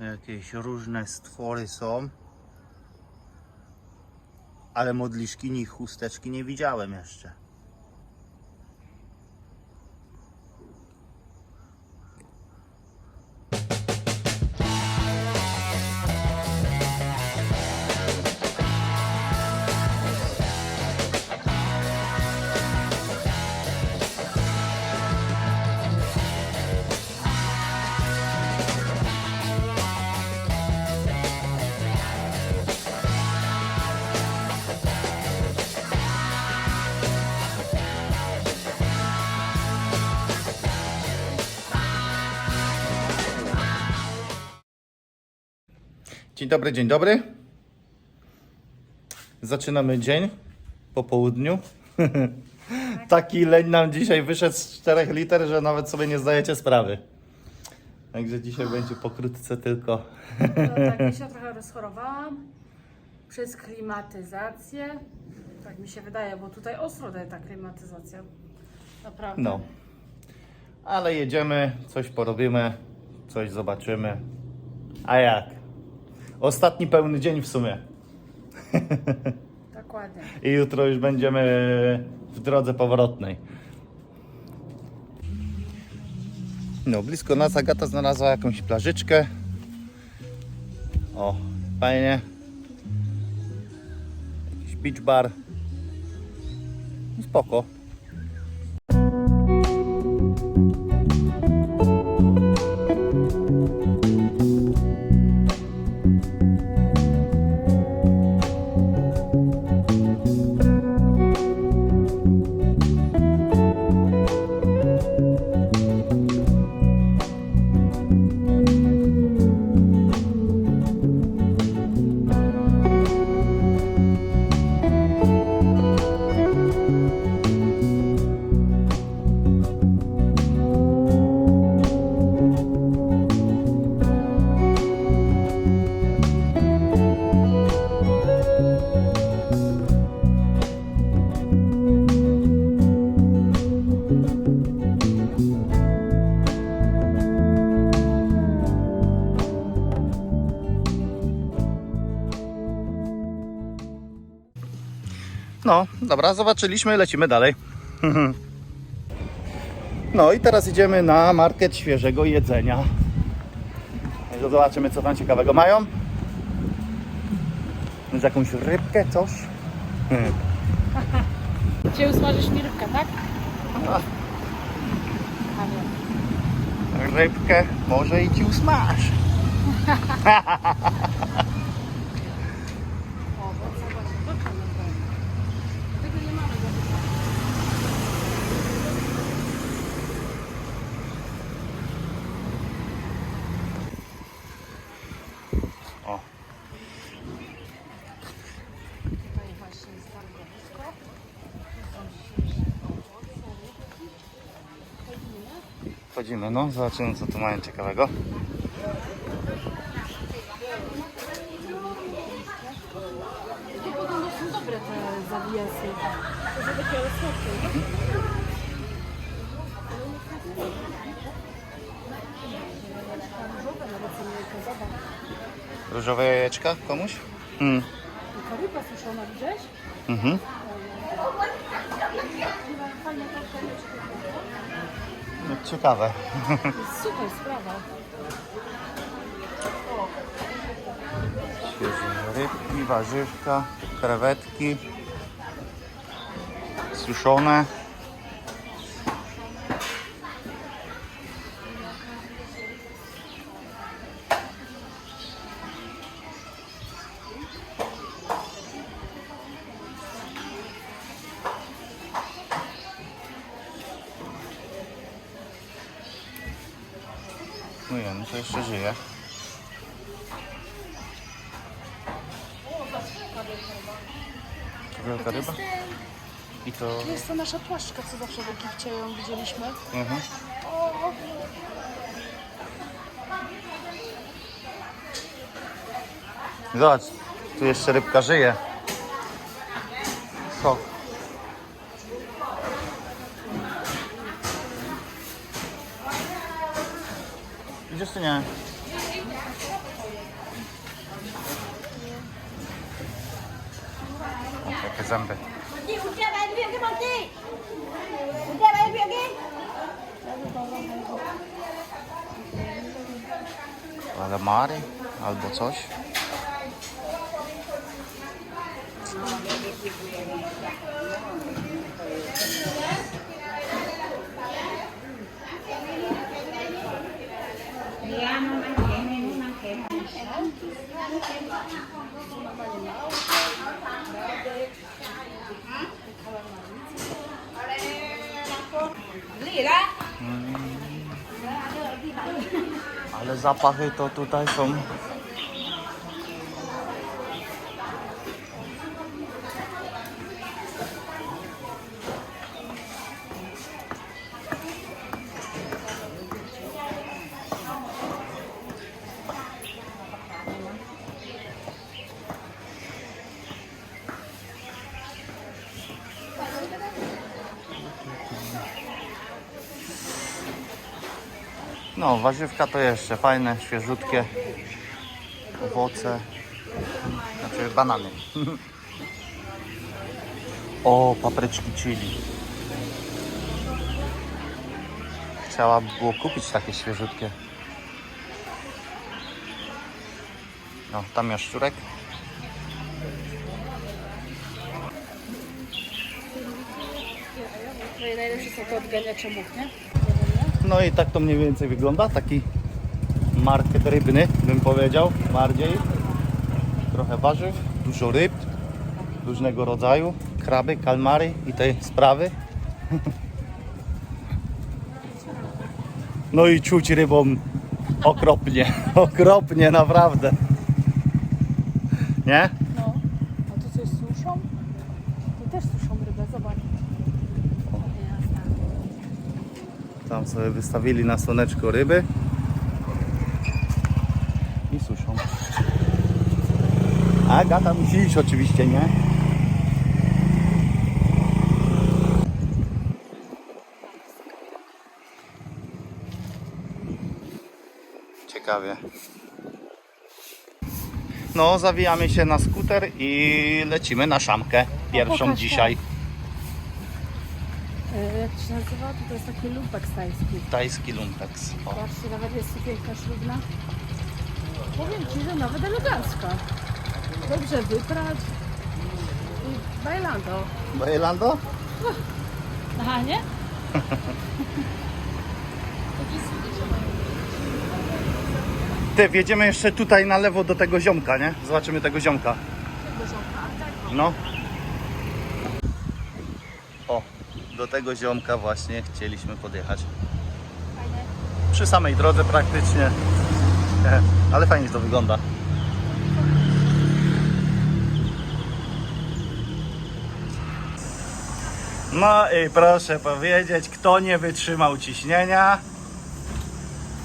Jakieś różne stwory są. Ale modliszki i chusteczki nie widziałem jeszcze. Dzień dobry, dzień dobry. Zaczynamy dzień po południu. Taki leń nam dzisiaj wyszedł z 4 liter, że nawet sobie nie zdajecie sprawy. Także dzisiaj będzie pokrótce tylko. No tak, mi się trochę rozchorowałam przez klimatyzację. Tak mi się wydaje, bo tutaj ostro daje ta klimatyzacja. Naprawdę. No. Ale jedziemy, coś porobimy, coś zobaczymy. A jak? Ostatni pełny dzień w sumie. Dokładnie. I jutro już będziemy w drodze powrotnej. No, blisko nas Agata znalazła jakąś plażyczkę. O, fajnie. Jakiś beach bar. No, Spoko. No, dobra, zobaczyliśmy, lecimy dalej. No i teraz idziemy na market świeżego jedzenia. No, Zobaczymy, co tam ciekawego mają. Z jakąś rybkę, coś. Cię usmażysz mi rybkę, tak? A. Nie. Rybkę może i ci usmaż. O, bo zobacz, dobrze naprawdę. Tego nie mamy. O, Tutaj właśnie jest targowisko. Tu są świeże owoce, rybki. Chodzimy. Wchodzimy, no, zobaczymy, co tu mają ciekawego. I podobno są dobre te zawiasy. Takie? Różowe jajeczka komuś? Hmm. Taka ryba suszona, widziałeś? Mhm. Fajna taka jajeczka. No, ciekawe. Super sprawa. Świeże rybki, warzywka, krewetki, suszone. Jest ta nasza płaszczka, co zawsze w Egipcie ją widzieliśmy. Mhm. Zobacz, tu jeszcze rybka żyje. Co? Idziesz czy nie? O, jakie zęby. Calamary albo coś. Ale zapachy to tutaj są. No, warzywka to jeszcze fajne, świeżutkie. Owoce. Znaczy banany. o, papryczki chili. Chciałaby było kupić takie świeżutkie. No, tam jest szczurek. Twoje najlepsze są te odganiacze much, nie? No i tak to mniej więcej wygląda. Taki market rybny, bym powiedział, bardziej. Trochę warzyw, dużo ryb, różnego rodzaju. Kraby, kalmary i te sprawy. No i czuć rybą okropnie, okropnie naprawdę. Nie? No. A tu coś suszą? Tu też suszą rybę, zobacz. Jasne. Tam sobie wystawili na słoneczko ryby i suszą. A gata musi iść oczywiście, nie? Ciekawie. No, zawijamy się na skuter i lecimy na szamkę. Pierwszą dzisiaj. E, Jak to się nazywa? To, to jest taki lumpek stajski. Tajski lumpex. O. Zobaczcie, nawet jest piękna ślubna. Powiem Ci, że nawet elegancka. Dobrze wyprać. I bailando. Bailando? Aha, nie? Ty, wjedziemy jeszcze tutaj na lewo do tego ziomka, nie? Zobaczymy tego ziomka. No. O, do tego ziomka właśnie chcieliśmy podjechać. Przy samej drodze praktycznie. Ale fajnie to wygląda. No i proszę powiedzieć, kto nie wytrzymał ciśnienia,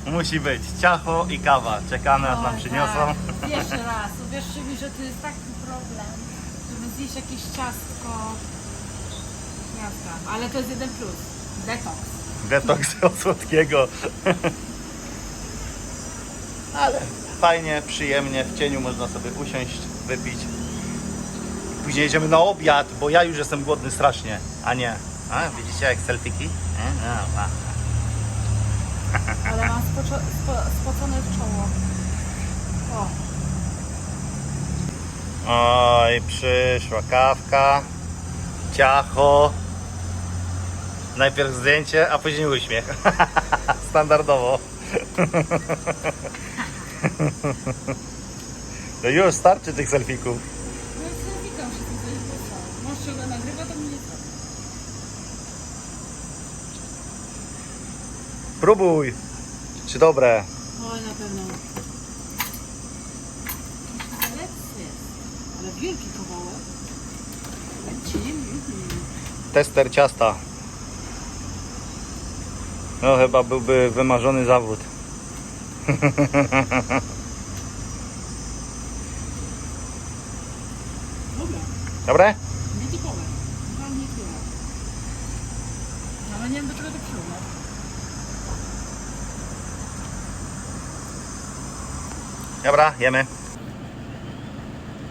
musi być ciacho i kawa. Czekamy aż nam przyniosą. Tak. Jeszcze raz, uwierzcie mi, że to jest taki problem, żeby zjeść jakieś ciastko. Ale to jest jeden plus. Detoks. Detoks od słodkiego. Ale fajnie, przyjemnie, w cieniu można sobie usiąść, wypić. Później jedziemy na obiad, bo ja już jestem głodny strasznie, a nie. A, widzicie jak selfiki? No, a. Ale mam spoczo- spo, spocone czoło. O, Oj, przyszła kawka, ciacho. Najpierw zdjęcie, a później uśmiech. Standardowo. No już starczy tych selfików. no i się tutaj. Mąż nagrywa, to mnie. Próbuj. Czy dobre? Oj, na pewno. Lepszy jest. Ale wielki kawałek. Lecimy. Tester ciasta. No chyba byłby wymarzony zawód. Dobra, Dobre? nietypowe. Chyba nie tyle. Ale nie wiem do czego to przyjął. Dobra, jemy.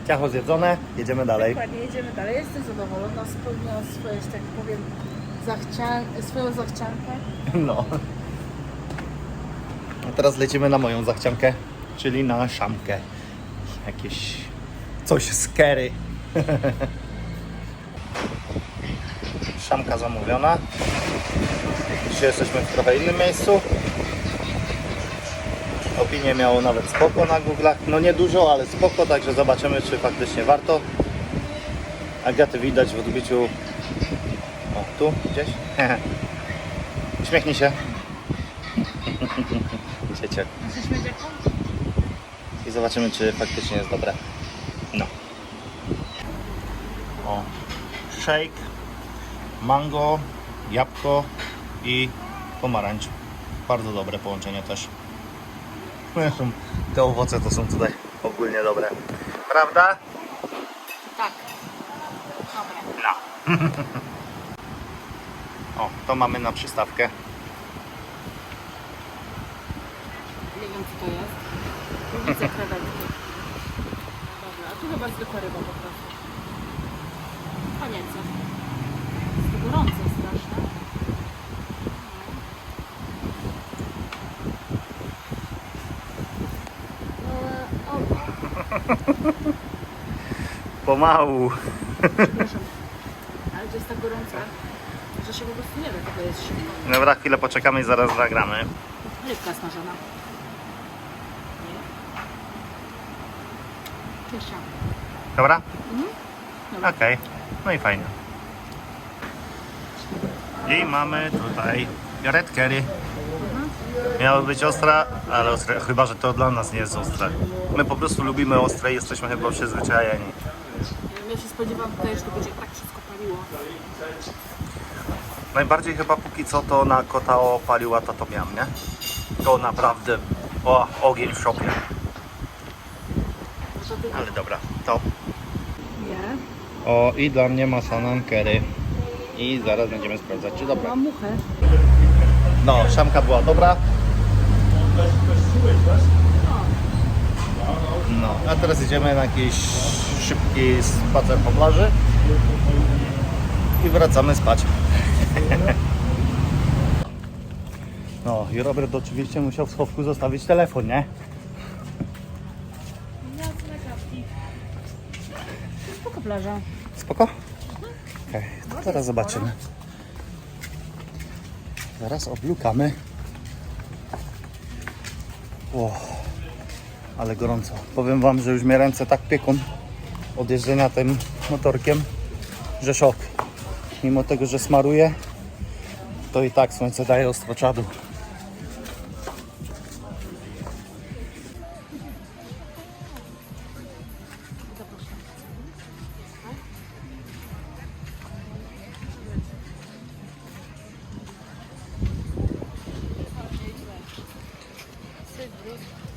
Ciacho zjedzone, jedziemy dalej. Dokładnie, jedziemy dalej. Jestem zadowolona, spełniłam swoje, że tak powiem, zachcian- swoją zachciankę. No. A teraz lecimy na moją zachciankę, czyli na szamkę. Jakieś coś z kery. Szamka zamówiona. Dzisiaj jesteśmy w trochę innym miejscu. Opinie miało nawet spoko na Google'ach. No nie dużo, ale spoko, także zobaczymy, czy faktycznie warto. Agaty widać w odbiciu. O, tu gdzieś? Uśmiechnij się. Dziecką? I zobaczymy, czy faktycznie jest dobre. No. O. Shake, mango, jabłko i pomarańcz. Bardzo dobre połączenie też. Te owoce to są tutaj ogólnie dobre. Prawda? Tak. Dobre. No. O, to mamy na przystawkę. Nie wiem co to jest. Widzę krewetki. Dobra, a tu chyba zwykła ryba po prostu. Koniec. Jest to gorące strasznie. No. O, Pomału. przepraszam. Ale to jest tak gorące, że się po prostu nie da, tego jest zimno. Dobra, chwilę poczekamy i zaraz zagramy. Rybka smażona. Nie? Dobra? Dobra. Okej, no i fajnie. I mamy tutaj red curry. Miało być ostra, ale ostre, chyba, że to dla nas nie jest ostre. My po prostu lubimy ostre i jesteśmy chyba przyzwyczajeni. Ja się spodziewałam tutaj, że to będzie tak wszystko paliło. Najbardziej chyba póki co to na kota opaliła to to miam, nie? To naprawdę o, ogień w szopie. Ale dobra, to. Nie. O, i dla mnie masanan curry. I zaraz będziemy sprawdzać, czy dobra. Mam muchę. No, szamka była dobra. No, a teraz idziemy na jakiś szybki spacer po plaży i wracamy spać. No i Robert oczywiście musiał w schowku zostawić telefon, nie? Spoko plaża. Spoko? Okej, to teraz zobaczymy. Zaraz oblukamy. O, ale gorąco. Powiem Wam, że już mnie ręce tak pieką od jeżdżenia tym motorkiem, że szok. Mimo tego, że smaruje, to i tak słońce daje ostro czadu. O,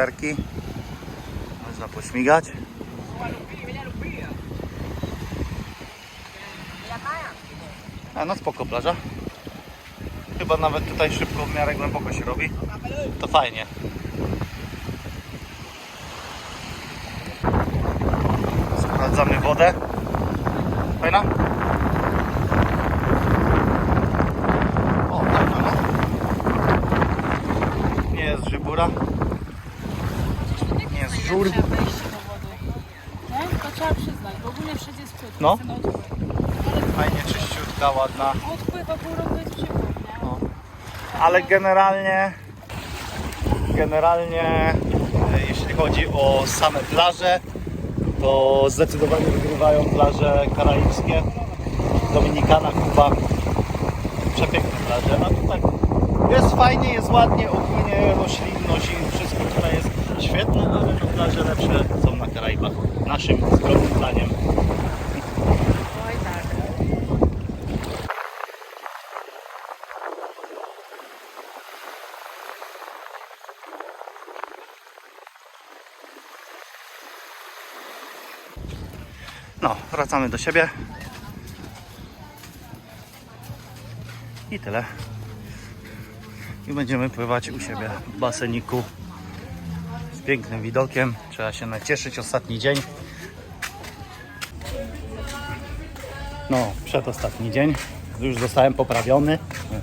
skuterki. Można pośmigać. A no spoko plaża. Chyba nawet tutaj szybko w miarę głęboko się robi. To fajnie. Sprawdzamy wodę. Fajna? O, tak, fajna. Nie jest żybura. Żur. Lepsze wejście do wody. Nie? To trzeba przyznać, bo ogólnie wszędzie jest płytko. No. Ten odpływ. Fajnie czyściutka, ładna. Odpływa pół roku jest ciepło, nie? No. Ale generalnie, generalnie e, jeśli chodzi o same plaże, to zdecydowanie wygrywają plaże karaibskie. Dominikana, Kuba. Przepiękne plaże. A tutaj jest fajnie, jest ładnie, ogólnie roślinność i wszystko tutaj jest świetne, ale no plaże lepsze są na Karaibach. Naszym skromnym zdaniem. Tak. No, wracamy do siebie. I tyle. I będziemy pływać u siebie w baseniku pięknym widokiem. Trzeba się nacieszyć ostatni dzień. No, przedostatni dzień. Już zostałem poprawiony.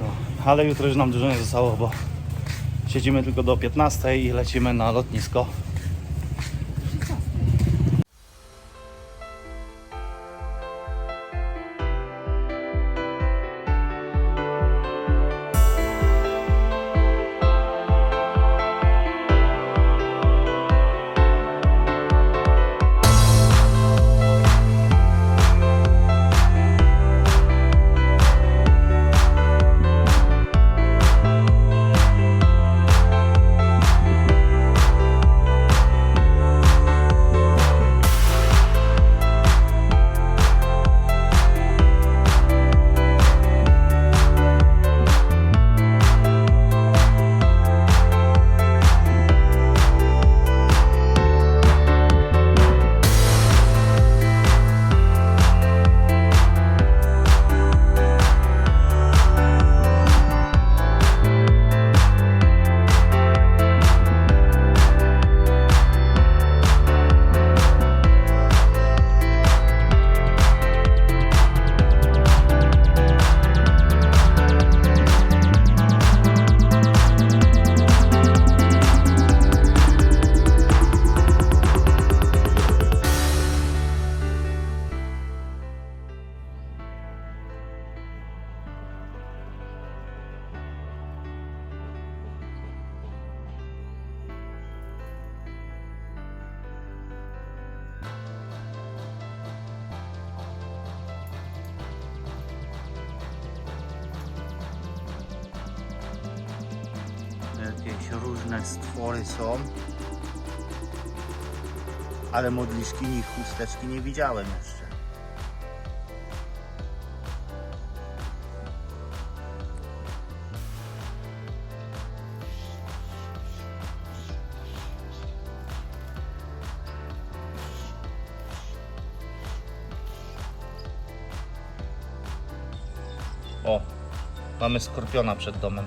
No, ale jutro już nam dużo nie zostało, bo siedzimy tylko do 15 i lecimy na lotnisko. Różne stwory są. Ale modliszki ni chusteczki nie widziałem jeszcze. O, mamy skorpiona przed domem.